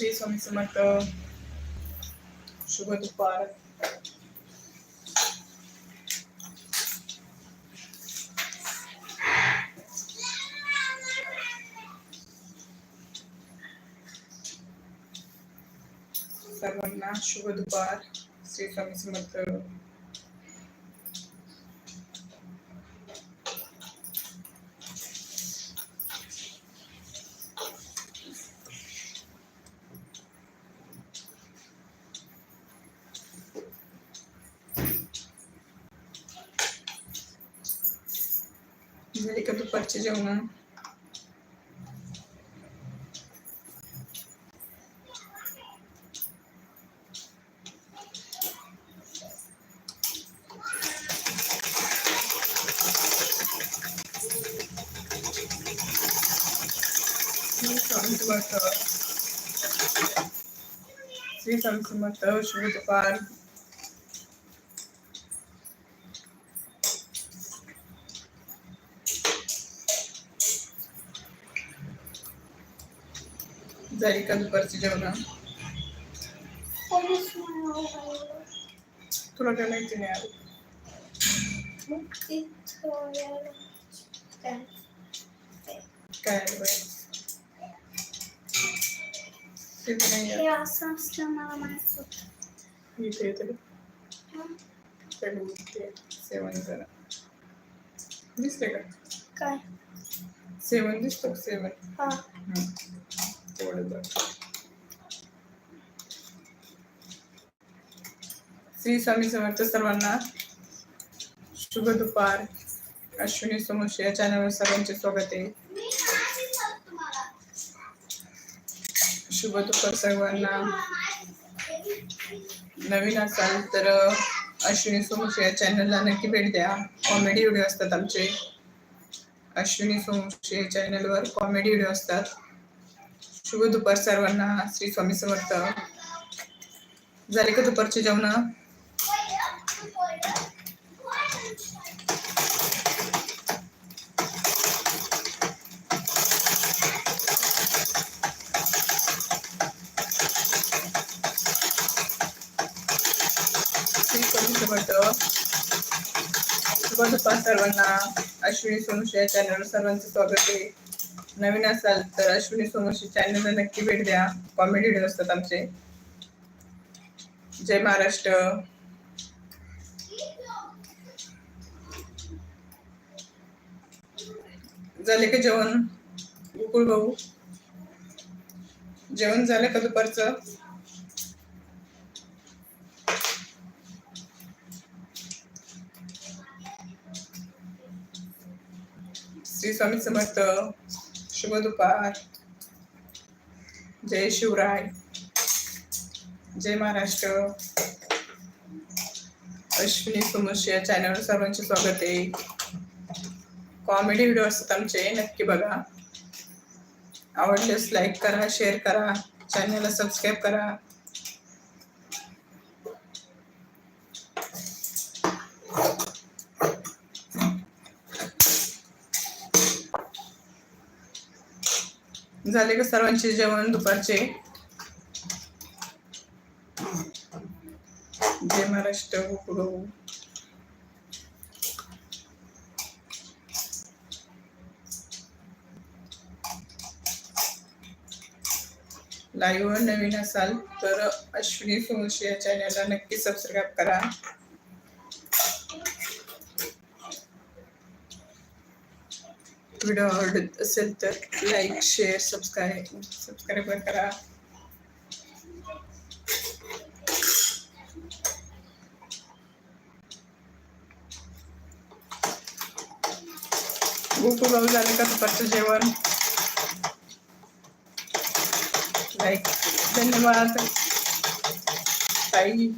श्री स्वामी समर्थ शुभ दुपार सर्वांना शुभ दुपार श्री स्वामी समर्थ झाली का दुपारचे जेवण श्री स्वामी समर्थ श्री स्वामी समर्थ झाली का दुपारची जेवण. तुला काय माहिती नाही आलं. काय सेवन करा दिसते का? काय? सेवन दिसतो सेवन? हा श्री स्वामी समर्थ सर्वांना शुभ दुपार. अश्विनी समोश या चॅनलवर सर्वांचे स्वागत आहे. शुभ दुपार सर्वांना. नवीन असाल तर अश्विनी सोमोश या चॅनलला नक्की भेट द्या. कॉमेडी व्हिडिओ असतात आमचे. अश्विनी सोमोश या चॅनलवर कॉमेडी व्हिडिओ असतात. शुभ दुपार सर्वांना श्री स्वामी समर्थ. झाले का दुपारचे जेवण? श्री स्वामी समर्थ. शुभ दुपार सर्वांना. अश्विनी सोमशी या चॅनलवर सर्वांचं स्वागत आहे. नवीन असाल तर अश्विनी सोमशी चॅनलला नक्की भेट द्या. कॉमेडी व्हिडिओ असतात आमचे. जय महाराष्ट्र. झाले का जेवण? गोकुळ भाऊ? जेवण झालं का दुपारचं? श्री स्वामी समर्थ. शुभ दुपार जय शिवराय. जय महाराष्ट्र. अश्विनी सुमुश या चॅनलवर सर्वांचे स्वागत आहे. कॉमेडी व्हिडिओ असतात आमचे नक्की बघा. आवडल्यास लाईक करा शेअर करा. चॅनलला सबस्क्राईब करा. झाले का सर्वांचे जेवण दुपारचे? जय महाराष्ट्र हो, हो, हो. गोकुळ लाईव्ह नवीन असाल तर अश्विनी सोमशी या चॅनलला नक्की सबस्क्राईब करा. व्हिडिओ आवडत असेल तर लाईक शेअर सबस्क्राईब सबस्क्राईब करा झालं का दुपारचं जेवण लाईक धन्यवाद। ताई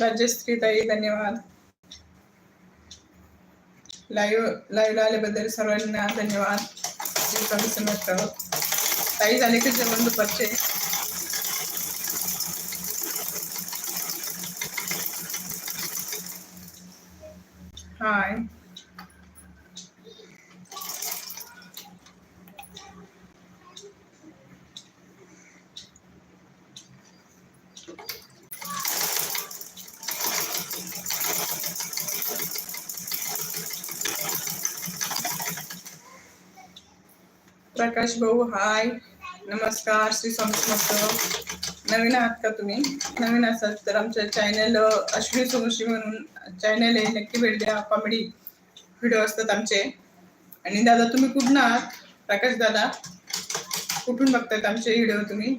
राजश्री ताई धन्यवाद। लाईव्ह लाईव्हला आल्याबद्दल सर्वांना धन्यवाद. श्री स्वामी समर्थ ताई झाले का जेवण दुपारचे हाय प्रकाश भाऊ हाय. नमस्कार श्री समस्त नवीन आहात का तुम्ही? नवीन असाल तर आमच्या चॅनल अश्विनी सोमशी म्हणून चॅनल आहे. नक्की भेट द्या. कॉमेडी व्हिडिओ असतात आमचे. आणि दादा तुम्ही कुठून आहात? प्रकाश दादा. कुठून बघतायत आमचे व्हिडिओ तुम्ही?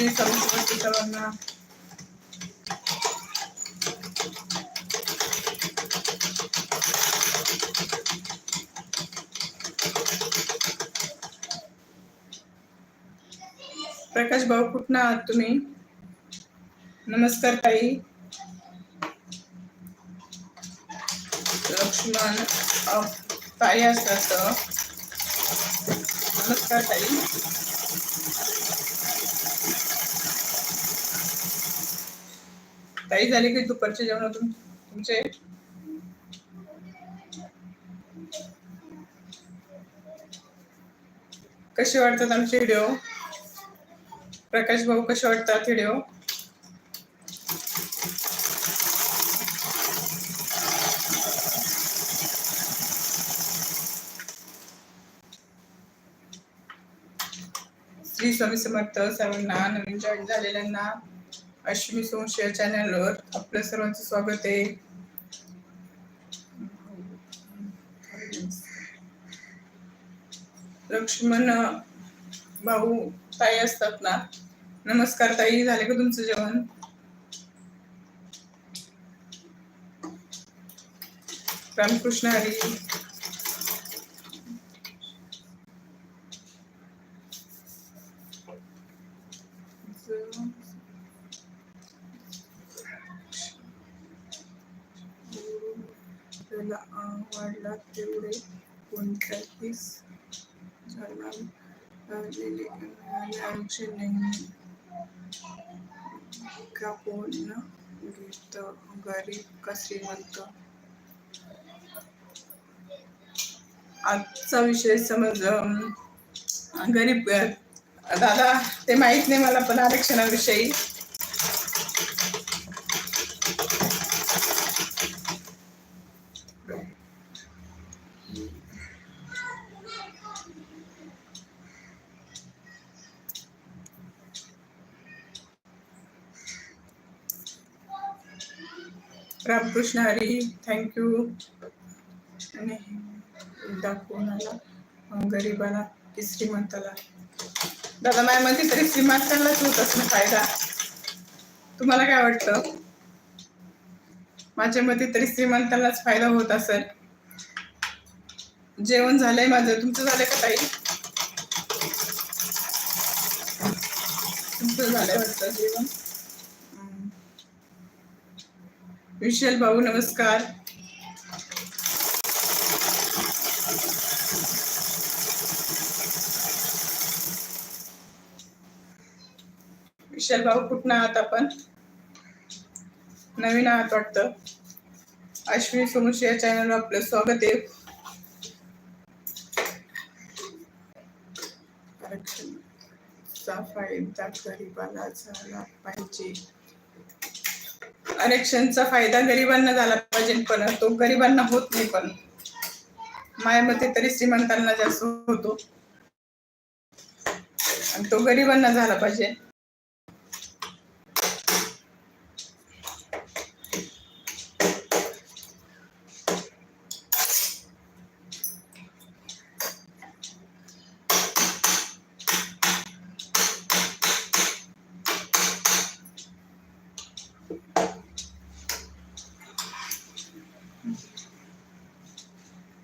श्री सर्व सर्वांना प्रकाश भाऊ कुठं आहात तुम्ही? नमस्कार ताई. लक्ष्मण ताई असतात. नमस्कार ताई. ताई झाली की दुपारचे जेवण तुमचे? कसे वाटतात आमचे व्हिडिओ? प्रकाश भाऊ कसे वाटतात व्हिडिओ? श्री स्वामी समर्थ सर्वांना नवीन जॉईन झालेल्यांना अश्विनी सोमशेअर चॅनलवर आपलं सर्वांचं स्वागत आहे. लक्ष्मण भाऊ ताई असतात ना? नमस्कार ताई झाले का तुमचं जेवण? रामकृष्ण हरी. कोणत्याहीच नेहमी का कोण घेत गरीब का श्रीमंत आजचा विषय समज गरीब दादा ते माहीत नाही मला पण आरक्षणाविषयी रामकृष्ण हरी थँक्यू आणि एकदा कोणाला गरिबाला की श्रीमंताला. दादा माय मते तरी श्रीमंतालाच होत असणं फायदा. तुम्हाला काय वाटतं? माझ्या मते तरी श्रीमंतालाच फायदा होत असेल. जेवण झालंय माझं. तुमचं झालंय का ताई? तुमचं झालंय वाटतं जेवण? विशाल भाऊ नमस्कार. विशाल भाऊ कुठं आहात आपण? नवीन आहात वाटतं. अश्विनी सोमशी या चॅनलवर आपलं स्वागत आहे. आरक्षणचा फायदा गरिबाला झाला पाहिजे. आरक्षणचा फायदा गरिबांना झाला पाहिजे पण तो गरिबांना होत नाही पण. माझ्या मते तरी श्रीमंतांना जास्त होतो. आणि तो गरिबांना झाला पाहिजे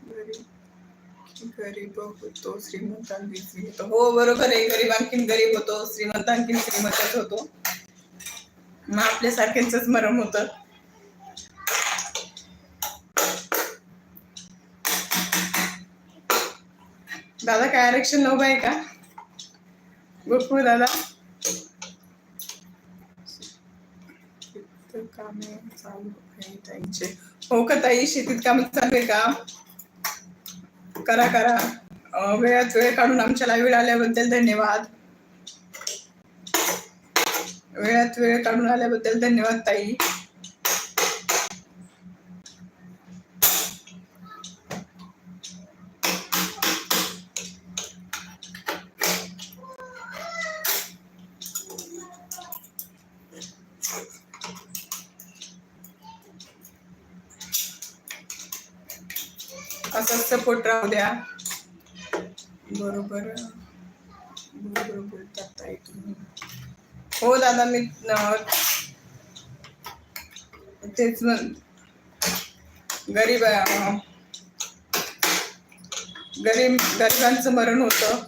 गरीब गरीब होतो श्रीमंत आणखी श्रीमंत. हो बरोबर आहे. गरीब आणखीन गरीब होतो श्रीमंत आणखीन श्रीमंतच होतो. मग आपल्यासारख्यांच मरण होत. दादा काय आरक्षण उभं आहे का गोपू दादा? कामे चालू आहे ताईंचे. हो का ताई? शेतीत काम चालू आहे का? करा करा. वेळात वेळ काढून आमच्या लाईव्ह आल्याबद्दल धन्यवाद. वेळात वेळ काढून आल्याबद्दल धन्यवाद ताई. असं सपोर्ट राहू द्या. बरोबर. बरोबर बोलतात ताई तुम्ही. हो दादा मी तेच म्हण गरीब गरीब गरिबांचं मरण होतं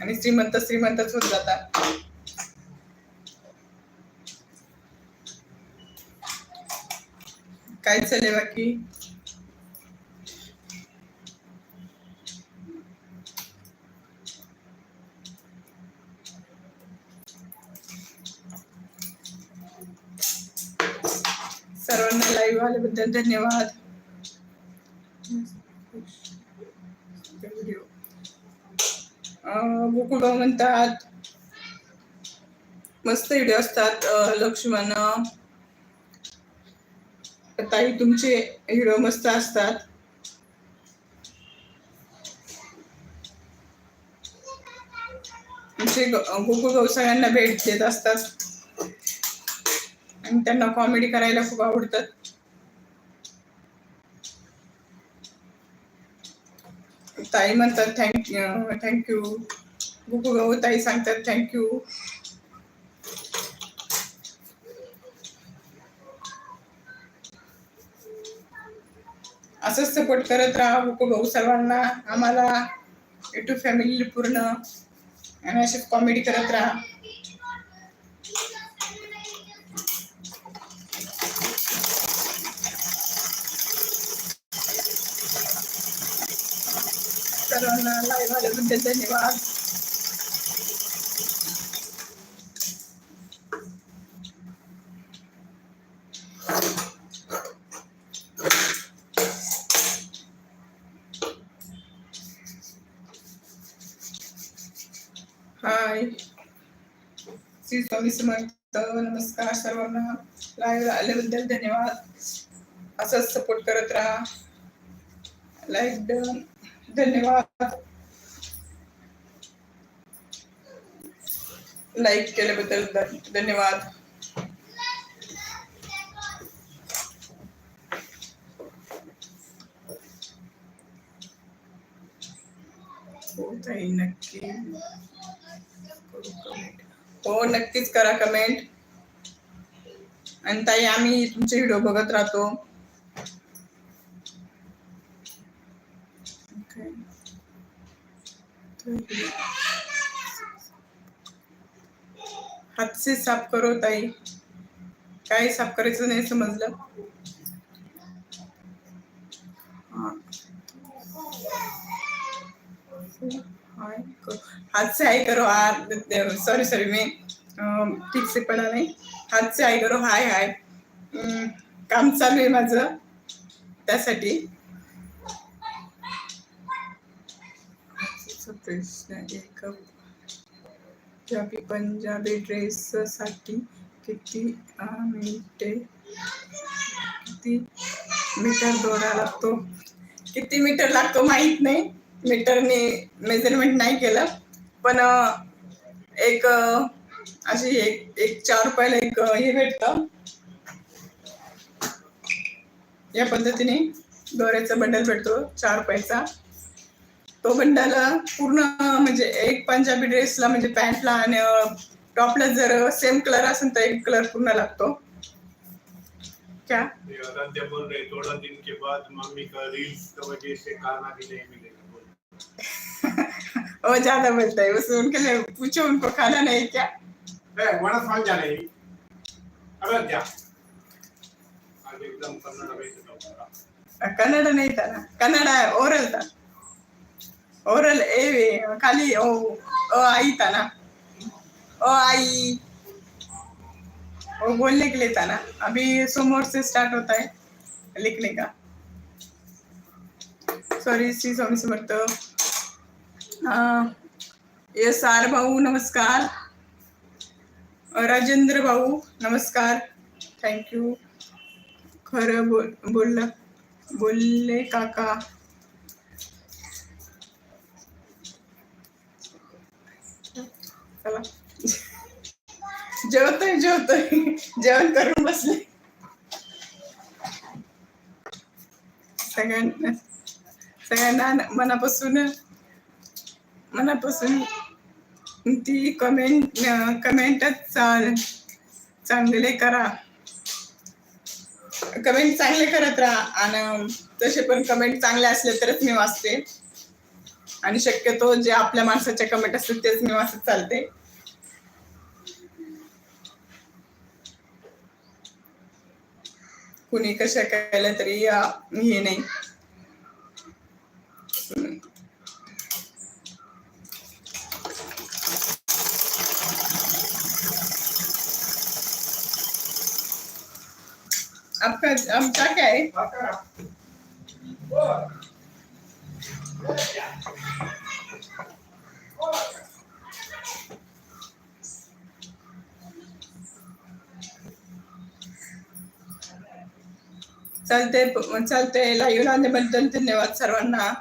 आणि श्रीमंत श्रीमंतच होत जातात. काय चालले बाकी? सर्वांना आल्याबद्दल धन्यवाद गोकुळ म्हणतात मस्त व्हिडिओ असतात लक्ष्मण. ताई तुमचे व्हिडिओ मस्त असतात. तुमचे गोकुळभाऊ सगळ्यांना भेट देत असतात. आणि त्यांना कॉमेडी करायला खूप आवडतात. ताई म्हणतात थँक्यू थँक्यू गुगू भाऊ ताई सांगतात थँक्यू असंच सपोर्ट करत राहा गुकू भाऊ सर्वांना. आम्हाला युट्यूब फॅमिली पूर्ण. आणि अशीच कॉमेडी करत राहा सर्वांना लाईव्ह आल्याबद्दल धन्यवाद. हाय. श्री स्वामी समर्थ नमस्कार सर्वांना. लाईव्ह आल्याबद्दल धन्यवाद. असंच सपोर्ट करत राहा. लाईक डन धन्यवाद. लाईक केल्याबद्दल धन्यवाद. हो नक्की. हो नक्कीच करा कमेंट आणि ताई आम्ही तुमचे व्हिडिओ बघत राहतो. Okay. हात से साफ करो ताई. काय साफ करायचं नाही समजलं. हा. हाय करो. हाथ से हाय करो सॉरी सॉरी मी ठीक से पडा नाही. हात से हाय करो हाय हाय. काम चालू आहे माझं. त्यासाठी. आजचा एक पंजाबी पंजाबी ड्रेससाठी किती मिनिटे किती मीटर दोरा लागतो? किती मीटर लागतो माहीत नाही. मीटरने मेजरमेंट नाही केलं. पण एक अशी एक एक चार रुपयाला एक हे भेटतं. या पद्धतीने दोऱ्याचा बंडल भेटतो. चार रुपयाचा तो बंडाला पूर्ण म्हणजे एक पंजाबी ड्रेसला म्हणजे पॅन्टला आणि टॉपला जर सेम कलर असेल तर एक कलर पूर्ण लागतो. क्या बोल रहे थोड़ा दिन के बाद मम्मी हो, ज्यादा बोलता है बस उनके लिए पूछो उनको खाना नहीं क्या? ए बड़ा समझ जा रही। आराध्या आज एकदम कन्नड़ नहीं था ना? कन्नड़ ओरल था। ओ ओ आई था ना ओ बोलने के लिए था ना अभी सोमवार से स्टार्ट होता है लिखने का sorry Shri Swami Samarth S R भाऊ नमस्कार राजेंद्र भाऊ नमस्कार थँक्यू खरं बोल बोललं बोलले काका चला. जेवतोय जेवतोय. जेवण करून बसले. सगळ्यांना सगळ्यांना मनापासून मनापासून ती कमेंट कमेंटच चांगले करा. कमेंट चांगले करत राहा. आणि तसे पण कमेंट चांगले असले तरच मी वाचते. आणि शक्यतो जे आपल्या माणसाच्या कमेंट असतात तेच मी वाचत चालते. कुणी कशा केलं तरी हे नाही. आपका आमचा काय? चालते चालते लाईव्ह राहण्याबद्दल धन्यवाद सर्वांना.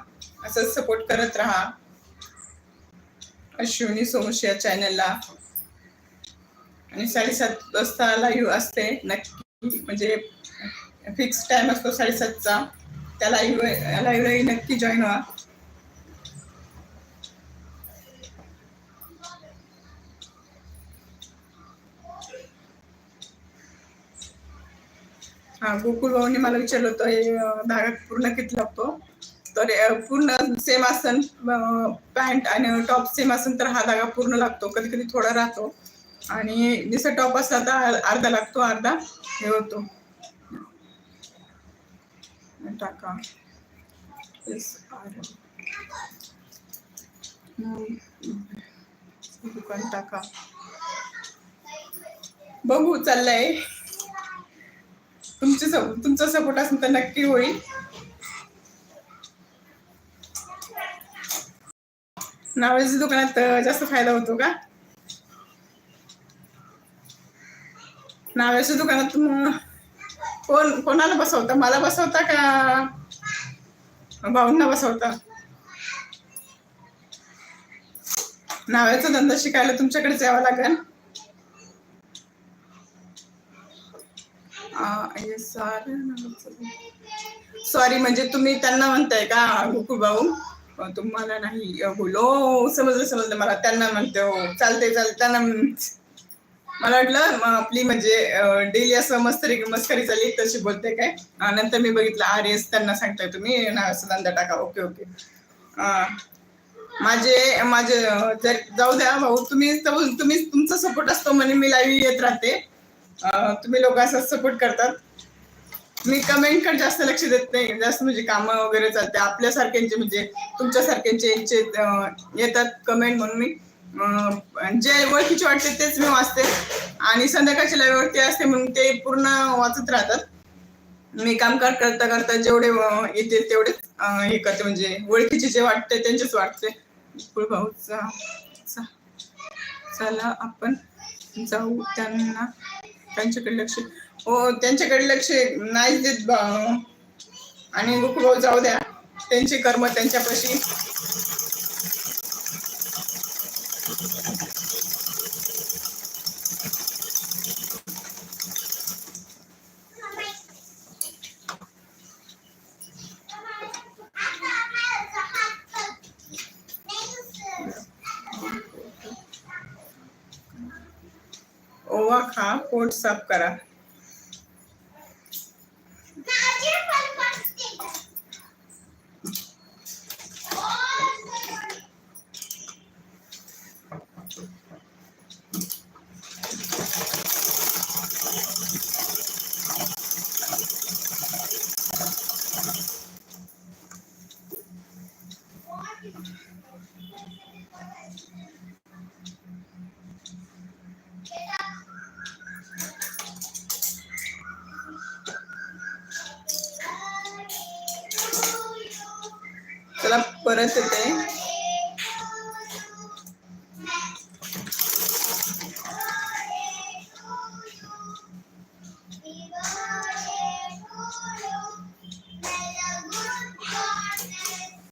असंच सपोर्ट करत राहा. अश्विनी सोमश या चॅनलला आणि साडेसात वाजता लाईव्ह असते. नक्की म्हणजे फिक्स टाइम असतो साडेसातचा. त्या लाईव्ह लाईव्हलाही नक्की जॉईन व्हा. हा गोकुळ भाऊनी मला विचारलं होतं हे धागा पूर्ण किती लागतो तर पूर्ण सेम असन पॅन्ट आणि टॉप सेम असन तर हा धागा पूर्ण लागतो कधी कधी थोडा राहतो. आणि जसं टॉप असला तर अर्धा लागतो अर्धा हे होतो. टाका. दुकान टाका. बघू चाललंय. तुमचे तुमचा सपोर्ट असेल तर नक्की होईल. नावाच्या दुकानात जास्त फायदा होतो का? नावाच्या दुकानात कोण कोणाला बसवता? मला बसवता का भाऊंना बसवता? नावाचा धंदा शिकायला तुमच्याकडेच यावं लागेल सॉरी म्हणजे तुम्ही त्यांना म्हणताय का गोकुळ भाऊ तुम्हाला नाही बोलो समजलं समजलं मला. त्यांना म्हणते हो चालते चालते त्यांना मला वाटलं आपली म्हणजे डेली असं मस्करी मस्करी चालली तशी बोलते काय? नंतर मी बघितलं अरे त्यांना सांगताय तुम्ही नावाचा धंदा टाका ओके ओके. माझे माझे जर जाऊ द्या भाऊ तुम्ही तुम्ही तुमचा सपोर्ट असतो म्हणे मी लाईव्ह येत राहते. तुम्ही लोक असं सपोर्ट करतात. मी कमेंटकडे जास्त लक्ष देत नाही. जास्त म्हणजे कामं वगैरे चालते. आपल्यासारख्यांचे म्हणजे तुमच्यासारख्यांचे यांचे येतात कमेंट म्हणून मी. जे ओळखीचे वाटते तेच मी वाचते. आणि संध्याकाळच्या लाईव्ह वरती असते म्हणून ते पूर्ण वाचत राहतात. मी काम करता करता जेवढे येते तेवढे हे करते. म्हणजे ओळखीचे जे वाटते त्यांचेच वाटते. भाऊचा चला आपण जाऊ त्यांना. त्यांच्याकडे लक्ष हो त्यांच्याकडे लक्ष नाही देत बा- आणि गोकुळ जाऊ द्या. त्यांचे कर्म त्यांच्यापाशी साफ करा. चला परत येते